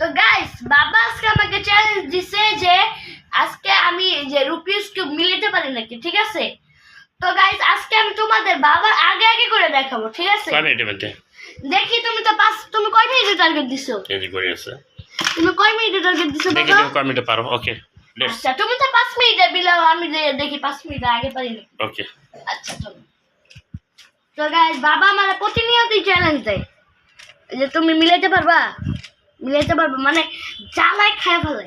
তো গাইস বাবা আজকে আমাকে চ্যালেঞ্জ দিছে যে আজকে আমি যে রুপিস কিউব মিলাতে পারি নাকি ঠিক আছে? তো গাইস আজকে আমি তোমাদের বাবার আগে আগে করে দেখাবো ঠিক আছে? দেখি তুমি তো পাঁচ তুমি কয় মিনিটে টার্গেট দিছো? করে আছে। তুমি কয় মিনিটে টার্গেট দিছো দেখি তুমি কয় মিনিটে পারো ওকে আচ্ছা তুমি তো পাঁচ মিনিটে বিলাও আমি দেখি পাঁচ মিনিট আগে পারি নাকি? ওকে আচ্ছা চলো। তো গাইস বাবা আমার প্রতিনিয়তই চ্যালেঞ্জ দেয়। যে তুমি মিলাইতে পারবা? মিলাইতে পারবা মানে জ্বালায় খায় ফেলে।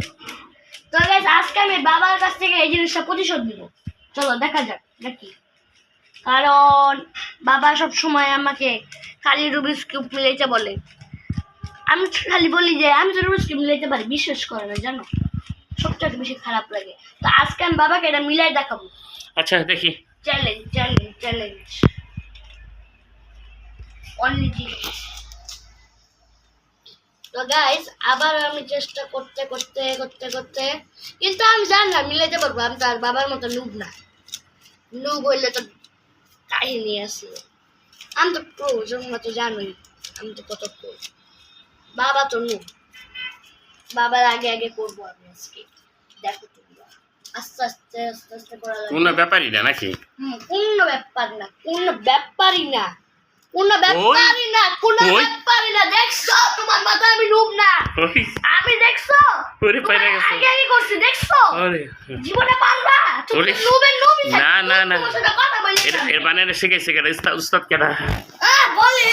তো আজকে আমি বাবার কাছ থেকে এই জিনিসটা প্রতিশোধ দিব চলো দেখা যাক নাকি কারণ বাবা সব সময় আমাকে খালি রুবিস কিউব মিলাইতে বলে। আমি খালি বলি যে আমি তো রুবিস কিউব মিলাইতে পারি বিশ্বাস করে না জানো? সবচেয়ে বেশি খারাপ লাগে। তো আজকে আমি বাবাকে এটা মিলাই দেখাবো। আচ্ছা দেখি। চ্যালেঞ্জ চ্যালেঞ্জ চ্যালেঞ্জ অনলি জিনিস তো গাইস আবার আমি চেষ্টা করতে করতে করতে করতে কিন্তু আমি জানলাম মিলাইতে পারব আমি বাবার মতো নুব না। নুব হইলে তো কাহিনী আছে। আমি তো প্রো তোমরা তো জানোই আমি তো কত প্রো বাবা তো নুব বাবার আগে আগে করব আমি আজকে। দেখো তোমরা। আস্তে আস্তে আস্তে আস্তে করা লাগবে কোনো ব্যাপারই না নাকি? কোনো ব্যাপার না কোনো ব্যাপারই না। কোনো ব্যাপারই না কোনো ব্যাপারই না দেখছ? মাথা আমি ডুব না। আমি দেখছ? ওরে পাইরা গেছে। আগে আগে করছি দেখছ? আরে। জীবনে পারবা। তুমি ওরে। নুবের না, না, না। কথা এর বানানো শিখাইছে কেন? উস্তাদ উস্তাদ কেনা। বলি